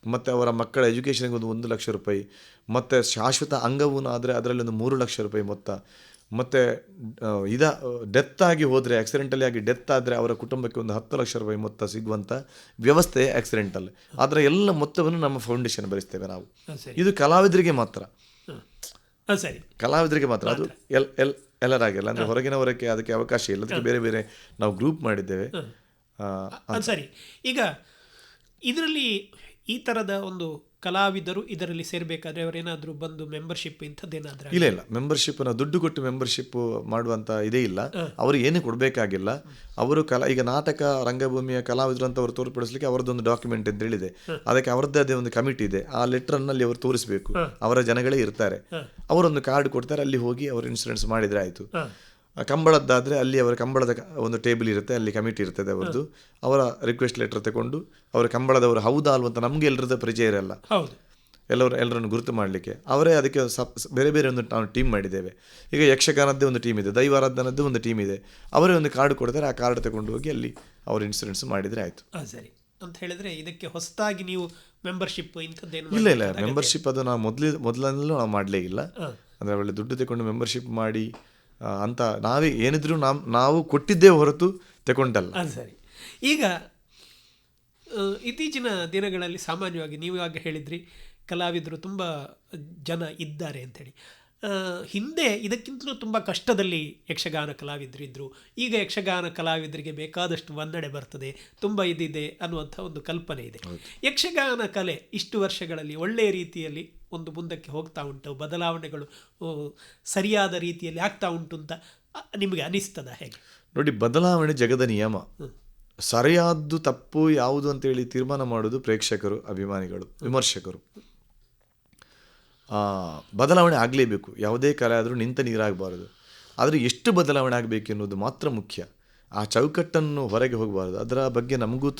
ಮತ್ತು ಅವರ ಮಕ್ಕಳ ಎಜುಕೇಷನ್ಗೆ ಒಂದು ಒಂದು ಲಕ್ಷ ರೂಪಾಯಿ ಮತ್ತು ಶಾಶ್ವತ ಅಂಗವನ್ನು ಆದರೆ ಅದರಲ್ಲಿ ಒಂದು ಮೂರು ಲಕ್ಷ ರೂಪಾಯಿ ಮೊತ್ತ ಮತ್ತು ಇದ ಡೆತ್ ಆಗಿ ಹೋದರೆ ಆಕ್ಸಿಡೆಂಟಲ್ಲಿ ಆಗಿ ಡೆತ್ ಆದರೆ ಅವರ ಕುಟುಂಬಕ್ಕೆ ಒಂದು ಹತ್ತು ಲಕ್ಷ ರೂಪಾಯಿ ಮೊತ್ತ ಸಿಗುವಂಥ ವ್ಯವಸ್ಥೆ ಆಕ್ಸಿಡೆಂಟಲ್ ಆದರೆ ಎಲ್ಲ ಮೊತ್ತವನ್ನು ನಮ್ಮ ಫೌಂಡೇಶನ್ ಭರಿಸ್ತೇವೆ ನಾವು. ಇದು ಕಲಾವಿದರಿಗೆ ಮಾತ್ರ. ಸರಿ. ಕಲಾವಿದರಿಗೆ ಮಾತ್ರ ಅದು ಎಲ್ ಎಲ್ ಎಲ್ಲರಾಗಿಲ್ಲ ಅಂದರೆ ಹೊರಗಿನವರಕ್ಕೆ ಅದಕ್ಕೆ ಅವಕಾಶ ಇಲ್ಲ. ಅದಕ್ಕೆ ಬೇರೆ ಬೇರೆ ನಾವು ಗ್ರೂಪ್ ಮಾಡಿದ್ದೇವೆ. ಅದು ಸರಿ. ಈಗ ಇದರಲ್ಲಿ ಈ ಥರದ ಒಂದು ಕಲಾವಿದರು ಇದರಲ್ಲಿ ಸೇರಬೇಕಾದ್ರೆ ಅವರೇನಾದರೂ ಬಂದು ಮೆಂಬರ್ಶಿಪ್ ಇಂಥದ್ದೇನಾದ್ರೂ ಇಲ್ಲ ಇಲ್ಲ. ಮೆಂಬರ್ಶಿಪ್ನ ದುಡ್ಡು ಕೊಟ್ಟು ಮೆಂಬರ್ಶಿಪ್ ಮಾಡುವಂಥ ಇದೇ ಇಲ್ಲ. ಅವರು ಏನು ಕೊಡಬೇಕಾಗಿಲ್ಲ. ಅವರು ಕಲಾ ಈಗ ನಾಟಕ ರಂಗಭೂಮಿಯ ಕಲಾವಿದರು ಅಂತ ಅವರು ತೋರ್ಪಡಿಸ್ಲಿಕ್ಕೆ ಅವರದೊಂದು ಡಾಕ್ಯುಮೆಂಟ್ ಅಂತ ಹೇಳಿದೆ. ಅದಕ್ಕೆ ಅವರದ್ದೇ ಅದೇ ಒಂದು ಕಮಿಟಿ ಇದೆ. ಆ ಲೆಟರ್ನಲ್ಲಿ ಅವರು ತೋರಿಸಬೇಕು. ಅವರ ಜನಗಳೇ ಇರ್ತಾರೆ. ಅವರೊಂದು ಕಾರ್ಡ್ ಕೊಡ್ತಾರೆ. ಅಲ್ಲಿ ಹೋಗಿ ಅವರು ಇನ್ಸೂರೆನ್ಸ್ ಮಾಡಿದ್ರೆ ಆಯಿತು. ಕಂಬಳದ್ದಾದರೆ ಅಲ್ಲಿ ಅವರ ಕಂಬಳದ ಒಂದು ಟೇಬಲ್ ಇರುತ್ತೆ ಅಲ್ಲಿ ಕಮಿಟಿ ಇರ್ತದೆ ಅವರದ್ದು. ಅವರ ರಿಕ್ವೆಸ್ಟ್ ಲೆಟರ್ ತಗೊಂಡು ಅವರ ಕಂಬಳದವರು ಹೌದಾ ಅಲ್ವಂತ ಅಂತ ನಮಗೆ ಎಲ್ಲರದ ಪರಿಚಯ ಇರಲ್ಲ. ಹೌದು. ಎಲ್ಲರೂ ಎಲ್ಲರನ್ನು ಗುರುತು ಮಾಡಲಿಕ್ಕೆ. ಅವರೇ ಅದಕ್ಕೆ ಸಪ್ ಬೇರೆ ಬೇರೆ ಒಂದು ನಾವು ಟೀಮ್ ಮಾಡಿದ್ದೇವೆ. ಈಗ ಯಕ್ಷಗಾನದ್ದೇ ಒಂದು ಟೀಮ್ ಇದೆ ದೈವಾರಾಧನದ್ದೇ ಒಂದು ಟೀಮ್ ಇದೆ. ಅವರೇ ಒಂದು ಕಾರ್ಡ್ ಕೊಡ್ತಾರೆ ಆ ಕಾರ್ಡ್ ತಗೊಂಡು ಹೋಗಿ ಅಲ್ಲಿ ಅವರು ಇನ್ಸೂರೆನ್ಸ್ ಮಾಡಿದರೆ ಆಯಿತು. ಸರಿ. ಅಂತ ಹೇಳಿದ್ರೆ ಇದಕ್ಕೆ ಹೊಸದಾಗಿ ನೀವು ಮೆಂಬರ್ಶಿಪ್ ಇಂಥದ್ದೇನು ಇಲ್ಲ ಇಲ್ಲ. ಮೆಂಬರ್ಶಿಪ್ ಅದು ನಾವು ಮೊದಲೇ ಮೊದಲನಲ್ಲೂ ನಾವು ಮಾಡಲೇ ಇಲ್ಲ. ಅಂದರೆ ಒಳ್ಳೆ ದುಡ್ಡು ತಗೊಂಡು ಮೆಂಬರ್ಶಿಪ್ ಮಾಡಿ ಅಂತ ನಾವೇ ಏನಿದ್ರು ನಾವು ನಾವು ಕೊಟ್ಟಿದ್ದೇ ಹೊರತು ತಗೊಂಡಲ್ಲ. ಅದು ಸರಿ. ಈಗ ಇತ್ತೀಚಿನ ದಿನಗಳಲ್ಲಿ ಸಾಮಾನ್ಯವಾಗಿ ನೀವು ಆಗ ಹೇಳಿದ್ರಿ ಕಲಾವಿದರು ತುಂಬ ಜನ ಇದ್ದಾರೆ ಅಂಥೇಳಿ. ಹಿಂದೆ ಇದಕ್ಕಿಂತಲೂ ತುಂಬ ಕಷ್ಟದಲ್ಲಿ ಯಕ್ಷಗಾನ ಕಲಾವಿದರಿದ್ದರು ಈಗ ಯಕ್ಷಗಾನ ಕಲಾವಿದರಿಗೆ ಬೇಕಾದಷ್ಟು ಒಂದಡೆ ಬರ್ತದೆ ತುಂಬ ಇದಿದೆ ಅನ್ನುವಂಥ ಒಂದು ಕಲ್ಪನೆ ಇದೆ. ಯಕ್ಷಗಾನ ಕಲೆ ಇಷ್ಟು ವರ್ಷಗಳಲ್ಲಿ ಒಳ್ಳೆಯ ರೀತಿಯಲ್ಲಿ ಒಂದು ಮುಂದಕ್ಕೆ ಹೋಗ್ತಾ ಉಂಟು ಬದಲಾವಣೆಗಳು ಸರಿಯಾದ ರೀತಿಯಲ್ಲಿ ಆಗ್ತಾ ಉಂಟು ಅಂತ ನಿಮಗೆ ಅನಿಸ್ತದ ಹೇಗೆ? ನೋಡಿ ಬದಲಾವಣೆ ಜಗದ ನಿಯಮ. ಸರಿಯಾದ್ದು ತಪ್ಪು ಯಾವುದು ಅಂತೇಳಿ ತೀರ್ಮಾನ ಮಾಡೋದು ಪ್ರೇಕ್ಷಕರು ಅಭಿಮಾನಿಗಳು ವಿಮರ್ಶಕರು. ಬದಲಾವಣೆ ಆಗಲೇಬೇಕು. ಯಾವುದೇ ಕಲೆ ಆದರೂ ನಿಂತ ನೀರಾಗಬಾರದು. ಆದರೆ ಎಷ್ಟು ಬದಲಾವಣೆ ಆಗಬೇಕು ಎನ್ನುವುದು ಮಾತ್ರ ಮುಖ್ಯ. ಆ ಚೌಕಟ್ಟನ್ನು ಹೊರಗೆ ಹೋಗಬಾರದು. ಅದರ ಬಗ್ಗೆ ನಮಗೂ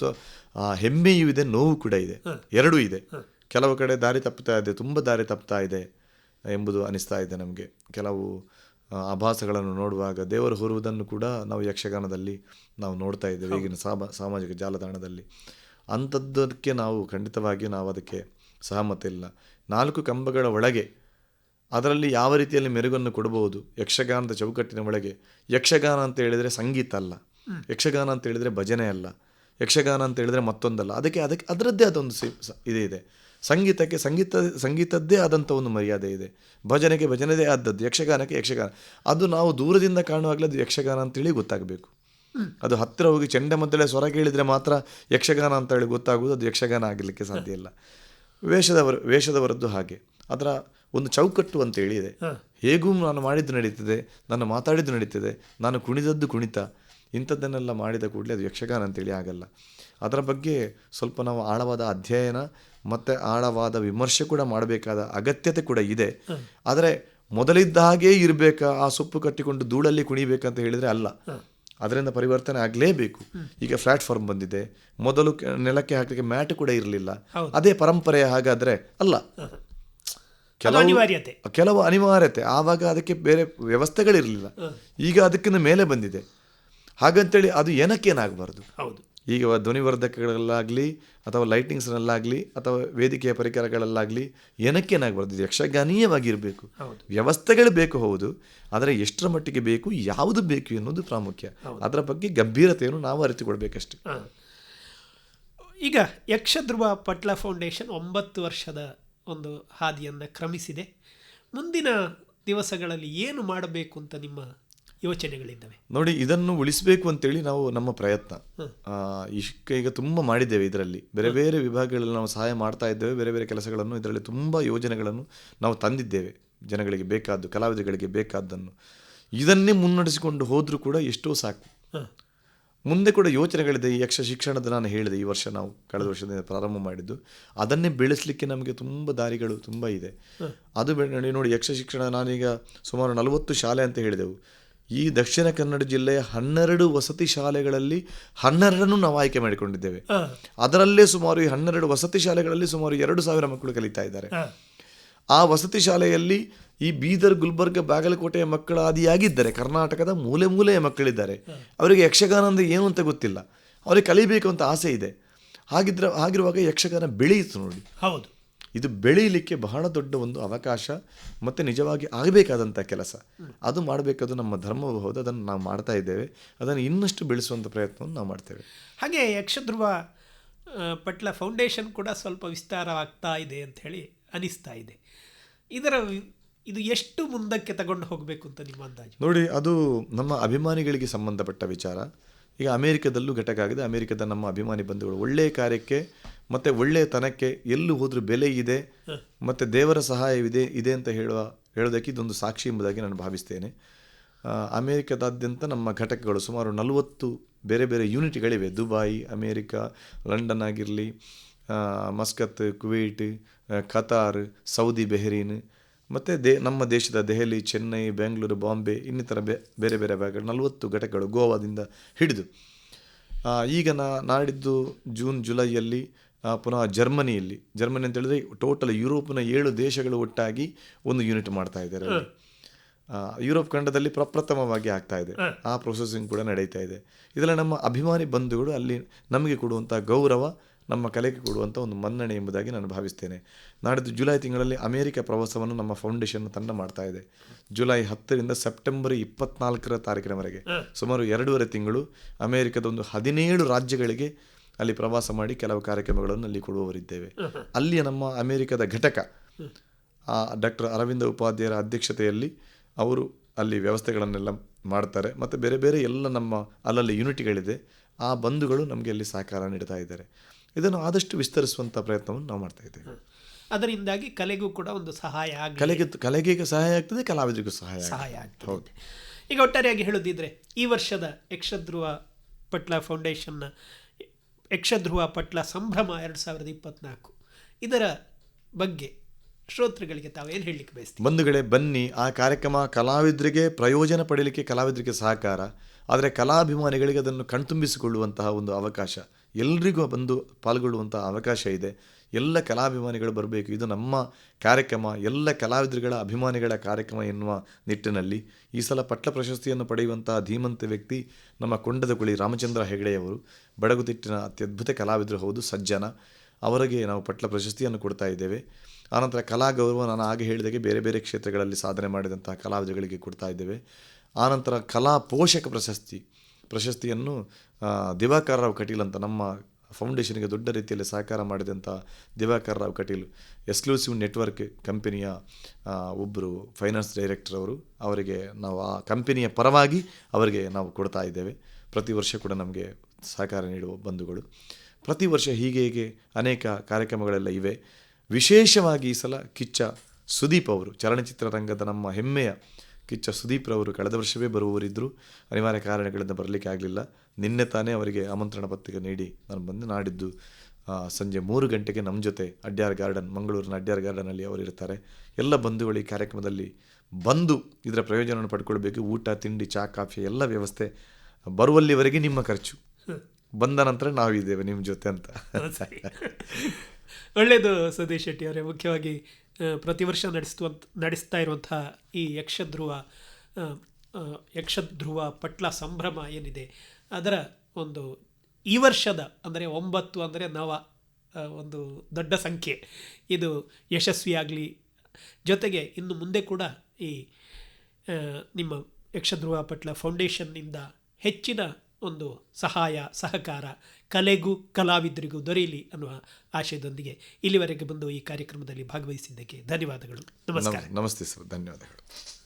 ಹೆಮ್ಮೆಯೂ ಇದೆ ನೋವು ಕೂಡ ಇದೆ. ಎರಡೂ ಇದೆ. ಕೆಲವು ಕಡೆ ದಾರಿ ತಪ್ಪುತ್ತಾ ಇದೆ ತುಂಬ ದಾರಿ ತಪ್ಪುತ್ತಾ ಇದೆ ಎಂಬುದು ಅನಿಸ್ತಾ ಇದೆ ನಮಗೆ. ಕೆಲವು ಆಭಾಸಗಳನ್ನು ನೋಡುವಾಗ ದೇವರು ಹೊರುವುದನ್ನು ಕೂಡ ನಾವು ಯಕ್ಷಗಾನದಲ್ಲಿ ನಾವು ನೋಡ್ತಾ ಇದ್ದೇವೆ ಈಗಿನ ಸಾಮ ಸಾಮಾಜಿಕ ಜಾಲತಾಣದಲ್ಲಿ. ಅಂಥದ್ದಕ್ಕೆ ನಾವು ಖಂಡಿತವಾಗಿ ನಾವು ಅದಕ್ಕೆ ಸಹಮತ ಇಲ್ಲ ನಾಲ್ಕು ಕಂಬಗಳ ಒಳಗೆ ಅದರಲ್ಲಿ ಯಾವ ರೀತಿಯಲ್ಲಿ ಮೆರುಗನ್ನು ಕೊಡಬಹುದು? ಯಕ್ಷಗಾನದ ಚೌಕಟ್ಟಿನ ಒಳಗೆ. ಯಕ್ಷಗಾನ ಅಂತ ಹೇಳಿದರೆ ಸಂಗೀತ ಅಲ್ಲ. ಯಕ್ಷಗಾನ ಅಂತ ಹೇಳಿದರೆ ಭಜನೆ ಅಲ್ಲ. ಯಕ್ಷಗಾನ ಅಂತ ಹೇಳಿದರೆ ಮತ್ತೊಂದಲ್ಲ. ಅದಕ್ಕೆ ಅದಕ್ಕೆ ಅದರದ್ದೇ ಅದೊಂದು ಸಿ ಇದೇ ಇದೆ ಸಂಗೀತಕ್ಕೆ ಸಂಗೀತ ಸಂಗೀತದ್ದೇ ಆದಂಥ ಒಂದು ಮರ್ಯಾದೆ ಇದೆ. ಭಜನೆಗೆ ಭಜನೆದೇ ಆದದ್ದು ಯಕ್ಷಗಾನಕ್ಕೆ ಯಕ್ಷಗಾನ. ಅದು ನಾವು ದೂರದಿಂದ ಕಾಣುವಾಗಲೇ ಅದು ಯಕ್ಷಗಾನ ಅಂತೇಳಿ ಗೊತ್ತಾಗಬೇಕು. ಅದು ಹತ್ತಿರ ಹೋಗಿ ಚೆಂಡಮದ್ದಳೆ ಸ್ವರ ಕೇಳಿದರೆ ಮಾತ್ರ ಯಕ್ಷಗಾನ ಅಂತ ಹೇಳಿ ಗೊತ್ತಾಗುವುದು ಅದು ಯಕ್ಷಗಾನ ಆಗಲಿಕ್ಕೆ ಸಾಧ್ಯ ಇಲ್ಲ. ವೇಷದವರ ವೇಷದವರದ್ದು ಹಾಗೆ. ಅದರ ಒಂದು ಚೌಕಟ್ಟು ಅಂತೇಳಿ ಇದೆ. ಹೇಗೂ ನಾನು ಮಾಡಿದ್ದು ನಡೀತದೆ ನಾನು ಮಾತಾಡಿದ್ದು ನಡೀತದೆ ನಾನು ಕುಣಿದದ್ದು ಕುಣಿತ. ಇಂಥದ್ದನ್ನೆಲ್ಲ ಮಾಡಿದ ಕೂಡಲೇ ಅದು ಯಕ್ಷಗಾನ ಅಂತೇಳಿ ಆಗಲ್ಲ. ಅದರ ಬಗ್ಗೆ ಸ್ವಲ್ಪ ನಾವು ಆಳವಾದ ಅಧ್ಯಯನ ಮತ್ತು ಆಳವಾದ ವಿಮರ್ಶೆ ಕೂಡ ಮಾಡಬೇಕಾದ ಅಗತ್ಯತೆ ಕೂಡ ಇದೆ. ಆದರೆ ಮೊದಲಿದ್ದ ಹಾಗೇ ಇರಬೇಕಾ? ಆ ಸೊಪ್ಪು ಕಟ್ಟಿಕೊಂಡು ಧೂಳಲ್ಲಿ ಕುಣಿಬೇಕಂತ ಹೇಳಿದರೆ ಅಲ್ಲ. ಅದರಿಂದ ಪರಿವರ್ತನೆ ಆಗಲೇಬೇಕು. ಈಗ ಪ್ಲಾಟ್ಫಾರ್ಮ್ ಬಂದಿದೆ. ಮೊದಲು ನೆಲಕ್ಕೆ ಹಾಕಲಿಕ್ಕೆ ಮ್ಯಾಟ್ ಕೂಡ ಇರಲಿಲ್ಲ. ಅದೇ ಪರಂಪರೆ ಹಾಗಾದರೆ ಅಲ್ಲ. ಕೆಲವು ಅನಿವಾರ್ಯತೆ. ಕೆಲವು ಅನಿವಾರ್ಯತೆ. ಆವಾಗ ಅದಕ್ಕೆ ಬೇರೆ ವ್ಯವಸ್ಥೆಗಳಿರಲಿಲ್ಲ. ಈಗ ಅದಕ್ಕಿಂತ ಮೇಲೆ ಬಂದಿದೆ. ಹಾಗಂತೇಳಿ ಅದು ಏನಕ್ಕೇನಾಗಬಾರ್ದು ಹೌದು. ಈಗ ಧ್ವನಿವರ್ಧಕಗಳಲ್ಲಾಗಲಿ ಅಥವಾ ಲೈಟಿಂಗ್ಸ್ನಲ್ಲಾಗಲಿ ಅಥವಾ ವೇದಿಕೆಯ ಪರಿಕರಗಳಲ್ಲಾಗಲಿ ಏನಕ್ಕೇನಾಗಬಾರ್ದು ಇದು ಯಕ್ಷಗಾನೀಯವಾಗಿರಬೇಕು. ವ್ಯವಸ್ಥೆಗಳು ಬೇಕು ಹೌದು ಆದರೆ ಎಷ್ಟರ ಮಟ್ಟಿಗೆ ಬೇಕು ಯಾವುದು ಬೇಕು ಎನ್ನುವುದು ಪ್ರಾಮುಖ್ಯ. ಅದರ ಬಗ್ಗೆ ಗಂಭೀರತೆಯನ್ನು ನಾವು ಅರಿತುಕೊಳ್ಬೇಕಷ್ಟೆ. ಈಗ ಯಕ್ಷಧ್ರುವ ಪಟ್ಲ ಫೌಂಡೇಶನ್ ಒಂಬತ್ತು ವರ್ಷದ ಒಂದು ಹಾದಿಯನ್ನು ಕ್ರಮಿಸಿದೆ. ಮುಂದಿನ ದಿವಸಗಳಲ್ಲಿ ಏನು ಮಾಡಬೇಕು ಅಂತ ನಿಮ್ಮ ಯೋಚನೆಗಳಿದ್ದಾವೆ. ನೋಡಿ ಇದನ್ನು ಉಳಿಸಬೇಕು ಅಂತೇಳಿ ನಾವು ನಮ್ಮ ಪ್ರಯತ್ನ. ಆ, ಇಷ್ಕ ಈಗ ತುಂಬ ಮಾಡಿದ್ದೇವೆ ಇದರಲ್ಲಿ. ಬೇರೆ ಬೇರೆ ವಿಭಾಗಗಳಲ್ಲಿ ನಾವು ಸಹಾಯ ಮಾಡ್ತಾ ಇದ್ದೇವೆ. ಬೇರೆ ಬೇರೆ ಕೆಲಸಗಳನ್ನು ಇದರಲ್ಲಿ ತುಂಬ ಯೋಜನೆಗಳನ್ನು ನಾವು ತಂದಿದ್ದೇವೆ. ಜನಗಳಿಗೆ ಬೇಕಾದ್ದು ಕಲಾವಿದರಿಗೆ ಬೇಕಾದ್ದನ್ನು. ಇದನ್ನೇ ಮುನ್ನಡೆಸಿಕೊಂಡು ಹೋದರೂ ಕೂಡ ಎಷ್ಟೋ ಸಾಕು. ಮುಂದೆ ಕೂಡ ಯೋಚನೆಗಳಿದೆ. ಈ ಯಕ್ಷ ಶಿಕ್ಷಣದ ನಾನು ಹೇಳಿದೆ ಈ ವರ್ಷ ನಾವು ಕಳೆದ ವರ್ಷದಿಂದ ಪ್ರಾರಂಭ ಮಾಡಿದ್ದು. ಅದನ್ನೇ ಬೆಳೆಸಲಿಕ್ಕೆ ನಮಗೆ ತುಂಬ ದಾರಿಗಳು ತುಂಬ ಇದೆ. ಅದು ನೋಡಿ ಯಕ್ಷ ಶಿಕ್ಷಣ ನಾನೀಗ ಸುಮಾರು ನಲವತ್ತು ಶಾಲೆ ಅಂತ ಹೇಳಿದೆವು. ಈ ದಕ್ಷಿಣ ಕನ್ನಡ ಜಿಲ್ಲೆಯ ಹನ್ನೆರಡು ವಸತಿ ಶಾಲೆಗಳಲ್ಲಿ ಹನ್ನೆರಡನ್ನು ನಾವು ಆಯ್ಕೆ ಮಾಡಿಕೊಂಡಿದ್ದೇವೆ. ಅದರಲ್ಲೇ ಸುಮಾರು ಈ ಹನ್ನೆರಡು ವಸತಿ ಶಾಲೆಗಳಲ್ಲಿ ಸುಮಾರು ಎರಡು ಸಾವಿರ ಮಕ್ಕಳು ಕಲಿತಾ ಇದ್ದಾರೆ. ಆ ವಸತಿ ಶಾಲೆಯಲ್ಲಿ ಈ ಬೀದರ್ ಗುಲ್ಬರ್ಗ ಬಾಗಲಕೋಟೆಯ ಮಕ್ಕಳು ಆದಿಯಾಗಿದ್ದಾರೆ ಕರ್ನಾಟಕದ ಮೂಲೆ ಮೂಲೆಯ ಮಕ್ಕಳಿದ್ದಾರೆ. ಅವರಿಗೆ ಯಕ್ಷಗಾನ ಅಂದರೆ ಏನು ಅಂತ ಗೊತ್ತಿಲ್ಲ. ಅವರಿಗೆ ಕಲಿಬೇಕು ಅಂತ ಆಸೆ ಇದೆ. ಹಾಗಿದ್ರೆ ಹಾಗಿರುವಾಗ ಯಕ್ಷಗಾನ ಬೆಳೆಯಿತು ನೋಡಿ. ಹೌದು. ಇದು ಬೆಳೀಲಿಕ್ಕೆ ಬಹಳ ದೊಡ್ಡ ಒಂದು ಅವಕಾಶ ಮತ್ತು ನಿಜವಾಗಿ ಆಗಬೇಕಾದಂಥ ಕೆಲಸ. ಅದು ಮಾಡಬೇಕಾದ್ರು ನಮ್ಮ ಧರ್ಮಬಹುದು ಅದನ್ನು ನಾವು ಮಾಡ್ತಾ ಇದ್ದೇವೆ. ಅದನ್ನು ಇನ್ನಷ್ಟು ಬೆಳೆಸುವಂಥ ಪ್ರಯತ್ನವನ್ನು ನಾವು ಮಾಡ್ತೇವೆ. ಹಾಗೆ ಯಕ್ಷಧ್ರುವ ಪಟ್ಲ ಫೌಂಡೇಶನ್ ಕೂಡ ಸ್ವಲ್ಪ ವಿಸ್ತಾರವಾಗ್ತಾ ಇದೆ ಅಂತ ಹೇಳಿ ಅನಿಸ್ತಾ ಇದೆ. ಇದರ ಇದು ಎಷ್ಟು ಮುಂದಕ್ಕೆ ತಗೊಂಡು ಹೋಗಬೇಕು ಅಂತ ನಿಮ್ಮ ಅಂದಾಜು? ನೋಡಿ ಅದು ನಮ್ಮ ಅಭಿಮಾನಿಗಳಿಗೆ ಸಂಬಂಧಪಟ್ಟ ವಿಚಾರ. ಈಗ ಅಮೇರಿಕದಲ್ಲೂ ಘಟಕ ಆಗಿದೆ. ಅಮೇರಿಕದ ನಮ್ಮ ಅಭಿಮಾನಿ ಬಂಧುಗಳು ಒಳ್ಳೆಯ ಕಾರ್ಯಕ್ಕೆ ಮತ್ತು ಒಳ್ಳೆಯ ತನಕ್ಕೆ ಎಲ್ಲೂ ಹೋದರೂ ಬೆಲೆ ಇದೆ ಮತ್ತು ದೇವರ ಸಹಾಯವಿದೆ ಇದೆ ಅಂತ ಹೇಳುವ ಹೇಳೋದಕ್ಕೆ ಇದೊಂದು ಸಾಕ್ಷಿ ಎಂಬುದಾಗಿ ನಾನು ಭಾವಿಸ್ತೇನೆ. ಅಮೇರಿಕಾದಾದ್ಯಂತ ನಮ್ಮ ಘಟಕಗಳು ಸುಮಾರು ನಲವತ್ತು ಬೇರೆ ಬೇರೆ ಯೂನಿಟ್ಗಳಿವೆ. ದುಬಾಯಿ ಅಮೇರಿಕ ಲಂಡನ್ ಆಗಿರಲಿ Muscat Kuwait Qatar Qatar Saudi Bahrain ಮತ್ತು ದೇ ನಮ್ಮ ದೇಶದ ದೆಹಲಿ ಚೆನ್ನೈ ಬೆಂಗಳೂರು ಬಾಂಬೆ ಇನ್ನಿತರ ಬೆ ಬೇರೆ ಬೇರೆ ಭಾಗಗಳು ನಲವತ್ತು ಘಟಕಗಳು ಗೋವಾದಿಂದ ಹಿಡಿದು. ಈಗ ನಾ ನಾಡಿದ್ದು ಜೂನ್ ಜುಲೈಯಲ್ಲಿ ಪುನಃ ಜರ್ಮನಿಯಲ್ಲಿ ಜರ್ಮನಿ ಅಂತ ಹೇಳಿದ್ರೆ ಟೋಟಲ್ ಯುರೋಪ್ನ ಏಳು ದೇಶಗಳು ಒಟ್ಟಾಗಿ ಒಂದು ಯೂನಿಟ್ ಮಾಡ್ತಾ ಇದ್ದಾರೆ ಯುರೋಪ್ ಖಂಡದಲ್ಲಿ ಪ್ರಪ್ರಥಮವಾಗಿ ಆಗ್ತಾ ಇದೆ. ಆ ಪ್ರೊಸೆಸಿಂಗ್ ಕೂಡ ನಡೀತಾ ಇದೆ. ಇದೆಲ್ಲ ನಮ್ಮ ಅಭಿಮಾನಿ ಬಂಧುಗಳು ಅಲ್ಲಿ ನಮಗೆ ಕೊಡುವಂಥ ಗೌರವ ನಮ್ಮ ಕಲೆಗೆ ಕೊಡುವಂಥ ಒಂದು ಮನ್ನಣೆ ಎಂಬುದಾಗಿ ನಾನು ಭಾವಿಸ್ತೇನೆ. ನಾಡಿದ್ದು ಜುಲೈ ತಿಂಗಳಲ್ಲಿ ಅಮೆರಿಕ ಪ್ರವಾಸವನ್ನು ನಮ್ಮ ಫೌಂಡೇಶನ್ ತಂಡ ಮಾಡ್ತಾ ಇದೆ. ಜುಲೈ ಹತ್ತರಿಂದ ಸೆಪ್ಟೆಂಬರ್ ಇಪ್ಪತ್ನಾಲ್ಕರ ತಾರೀಕಿನವರೆಗೆ ಸುಮಾರು ಎರಡೂವರೆ ತಿಂಗಳು ಅಮೆರಿಕದ ಒಂದು ಹದಿನೇಳು ರಾಜ್ಯಗಳಿಗೆ ಅಲ್ಲಿ ಪ್ರವಾಸ ಮಾಡಿ ಕೆಲವು ಕಾರ್ಯಕ್ರಮಗಳನ್ನು ಅಲ್ಲಿ ಕೊಡುವವರಿದ್ದೇವೆ. ಅಲ್ಲಿಯ ನಮ್ಮ ಅಮೆರಿಕದ ಘಟಕ ಡಾಕ್ಟರ್ ಅರವಿಂದ ಉಪಾಧ್ಯಾಯರ ಅಧ್ಯಕ್ಷತೆಯಲ್ಲಿ ಅವರು ಅಲ್ಲಿ ವ್ಯವಸ್ಥೆಗಳನ್ನೆಲ್ಲ ಮಾಡ್ತಾರೆ. ಮತ್ತು ಬೇರೆ ಬೇರೆ ಎಲ್ಲ ನಮ್ಮ ಅಲ್ಲಲ್ಲಿ ಯೂನಿಟ್ಗಳಿದೆ. ಆ ಬಂಧುಗಳು ನಮಗೆ ಅಲ್ಲಿ ಸಹಕಾರ ನೀಡ್ತಾ ಇದ್ದಾರೆ. ಇದನ್ನು ಆದಷ್ಟು ವಿಸ್ತರಿಸುವಂಥ ಪ್ರಯತ್ನವನ್ನು ನಾವು ಮಾಡ್ತಾ ಇದ್ದೇವೆ. ಅದರಿಂದಾಗಿ ಕಲೆಗೂ ಕೂಡ ಒಂದು ಸಹಾಯ ಆಗಿ ಕಲೆಗೆ ಕಲೆಗೆ ಸಹಾಯ ಆಗ್ತದೆ ಕಲಾವಿದರಿಗೂ ಸಹಾಯ. ಸಹಾಯ ಆಗ್ತದೆ. ಈಗ ಒಟ್ಟಾರೆಯಾಗಿ ಹೇಳೋದಿದ್ರೆ ಈ ವರ್ಷದ ಯಕ್ಷಧ್ರುವ ಪಟ್ಲ ಫೌಂಡೇಶನ್ನ ಯಕ್ಷಧ್ರುವ ಪಟ್ಲ ಸಂಭ್ರಮ ಎರಡು ಸಾವಿರದ ಇಪ್ಪತ್ನಾಲ್ಕು. ಇದರ ಬಗ್ಗೆ ಶ್ರೋತೃಗಳಿಗೆ ತಾವೇನು ಹೇಳಲಿಕ್ಕೆ ಬಯಸ್ತೀವಿ ಬಂಧುಗಳೇ, ಬನ್ನಿ. ಆ ಕಾರ್ಯಕ್ರಮ ಕಲಾವಿದರಿಗೆ ಪ್ರಯೋಜನ ಪಡೆಯಲಿಕ್ಕೆ ಕಲಾವಿದರಿಗೆ ಸಹಕಾರ. ಆದರೆ ಕಲಾಭಿಮಾನಿಗಳಿಗೆ ಅದನ್ನು ಕಣ್ತುಂಬಿಸಿಕೊಳ್ಳುವಂತಹ ಒಂದು ಅವಕಾಶ ಎಲ್ರಿಗೂ ಬಂದು ಪಾಲ್ಗೊಳ್ಳುವಂತಹ ಅವಕಾಶ ಇದೆ. ಎಲ್ಲ ಕಲಾಭಿಮಾನಿಗಳು ಬರಬೇಕು. ಇದು ನಮ್ಮ ಕಾರ್ಯಕ್ರಮ. ಎಲ್ಲ ಕಲಾವಿದರುಗಳ ಅಭಿಮಾನಿಗಳ ಕಾರ್ಯಕ್ರಮ ಎನ್ನುವ ನಿಟ್ಟಿನಲ್ಲಿ ಈ ಸಲ ಪಟ್ಲ ಪ್ರಶಸ್ತಿಯನ್ನು ಪಡೆಯುವಂತಹ ಧೀಮಂತ ವ್ಯಕ್ತಿ ನಮ್ಮ ಕೊಂಡದ ಕುಳಿ ರಾಮಚಂದ್ರ ಹೆಗಡೆಯವರು ಬಡಗುತಿಟ್ಟಿನ ಅತ್ಯದ್ಭುತ ಕಲಾವಿದರು ಹೌದು ಸಜ್ಜನ. ಅವರಿಗೆ ನಾವು ಪಟ್ಲ ಪ್ರಶಸ್ತಿಯನ್ನು ಕೊಡ್ತಾ ಇದ್ದೇವೆ. ಆನಂತರ ಕಲಾ ಗೌರವ ನಾನು ಆಗ ಹೇಳಿದಾಗೆ ಬೇರೆ ಬೇರೆ ಕ್ಷೇತ್ರಗಳಲ್ಲಿ ಸಾಧನೆ ಮಾಡಿದಂತಹ ಕಲಾವಿದರುಗಳಿಗೆ ಕೊಡ್ತಾ ಇದ್ದೇವೆ. ಆನಂತರ ಕಲಾ ಪೋಷಕ ಪ್ರಶಸ್ತಿ. ಪ್ರಶಸ್ತಿಯನ್ನು ಆ, ದಿವಾಕರ್ ರಾವ್ ಕಟೀಲ್ ಅಂತ ನಮ್ಮ ಫೌಂಡೇಶನ್ಗೆ ದೊಡ್ಡ ರೀತಿಯಲ್ಲಿ ಸಹಕಾರ ಮಾಡಿದಂಥ ದಿವಾಕರ್ ರಾವ್ ಕಟೀಲ್ ಎಕ್ಸ್ಕ್ಲೂಸಿವ್ ನೆಟ್ವರ್ಕ್ ಕಂಪನಿಯ ಒಬ್ಬರು ಫೈನಾನ್ಸ್ ಡೈರೆಕ್ಟರ್ ಅವರು, ಅವರಿಗೆ ನಾವು ಆ ಕಂಪನಿಯ ಪರವಾಗಿ ಅವರಿಗೆ ನಾವು ಕೊಡ್ತಾ ಇದ್ದೇವೆ. ಪ್ರತಿ ವರ್ಷ ಕೂಡ ನಮಗೆ ಸಹಕಾರ ನೀಡುವ ಬಂಧುಗಳು. ಪ್ರತಿ ವರ್ಷ ಹೀಗೆ ಹೀಗೆ ಅನೇಕ ಕಾರ್ಯಕ್ರಮಗಳೆಲ್ಲ ಇವೆ. ವಿಶೇಷವಾಗಿ ಈ ಸಲ ಕಿಚ್ಚ ಸುದೀಪ್ ಅವರು, ಚಲನಚಿತ್ರ ರಂಗದ ನಮ್ಮ ಹೆಮ್ಮೆಯ ಕಿಚ್ಚ ಸುದೀಪ್ರವರು ಕಳೆದ ವರ್ಷವೇ ಬರುವವರಿದ್ದರು ಅನಿವಾರ್ಯ ಕಾರಣಗಳಿಂದ ಬರಲಿಕ್ಕೆ ಆಗಲಿಲ್ಲ. ನಿನ್ನೆ ತಾನೇ ಅವರಿಗೆ ಆಮಂತ್ರಣ ಪತ್ರಿಕೆ ನೀಡಿ ನಾನು ಬಂದು ನಾಡಿದ್ದು ಸಂಜೆ ಮೂರು ಗಂಟೆಗೆ ನಮ್ಮ ಜೊತೆ ಅಡ್ಯಾರ್ ಗಾರ್ಡನ್, ಮಂಗಳೂರಿನ ಅಡ್ಯಾರ್ ಗಾರ್ಡನಲ್ಲಿ ಅವರು ಇರ್ತಾರೆ. ಎಲ್ಲ ಬಂಧುಗಳು ಈ ಕಾರ್ಯಕ್ರಮದಲ್ಲಿ ಬಂದು ಇದರ ಪ್ರಯೋಜನವನ್ನು ಪಡ್ಕೊಳ್ಬೇಕು. ಊಟ, ತಿಂಡಿ, ಚಾ, ಕಾಫಿ ಎಲ್ಲ ವ್ಯವಸ್ಥೆ ಬರುವಲ್ಲಿವರೆಗೆ ನಿಮ್ಮ ಖರ್ಚು. ಬಂದ ನಂತರ ನಾವಿದ್ದೇವೆ ನಿಮ್ಮ ಜೊತೆ ಅಂತ. ಒಳ್ಳೆಯದು ಸತೀಶ್ ಶೆಟ್ಟಿ ಅವರೇ. ಮುಖ್ಯವಾಗಿ ಪ್ರತಿ ವರ್ಷ ನಡೆಸುವಂತ, ನಡೆಸ್ತಾ ಇರುವಂತಹ ಈ ಯಕ್ಷಧ್ರುವ ಯಕ್ಷಧ್ರುವ ಪಟ್ಲ ಸಂಭ್ರಮ ಏನಿದೆ ಅದರ ಒಂದು ಈ ವರ್ಷದ ಅಂದರೆ ಒಂಬತ್ತು ಅಂದರೆ ನವ ಒಂದು ದೊಡ್ಡ ಸಂಖ್ಯೆ. ಇದು ಯಶಸ್ವಿಯಾಗಲಿ. ಜೊತೆಗೆ ಇನ್ನು ಮುಂದೆ ಕೂಡ ಈ ನಿಮ್ಮ ಯಕ್ಷಧ್ರುವ ಪಟ್ಲ ಫೌಂಡೇಶನ್ನಿಂದ ಹೆಚ್ಚಿನ ಒಂದು ಸಹಾಯ, ಸಹಕಾರ ಕಲೆಗೂ ಕಲಾವಿದರಿಗೂ ದೊರೆಯಲಿ ಅನ್ನುವ ಆಶಯದೊಂದಿಗೆ ಇಲ್ಲಿವರೆಗೆ ಬಂದು ಈ ಕಾರ್ಯಕ್ರಮದಲ್ಲಿ ಭಾಗವಹಿಸಿದ್ದಕ್ಕೆ ಧನ್ಯವಾದಗಳು. ನಮಸ್ಕಾರ. ನಮಸ್ತೆ ಸರ್. ಧನ್ಯವಾದಗಳು.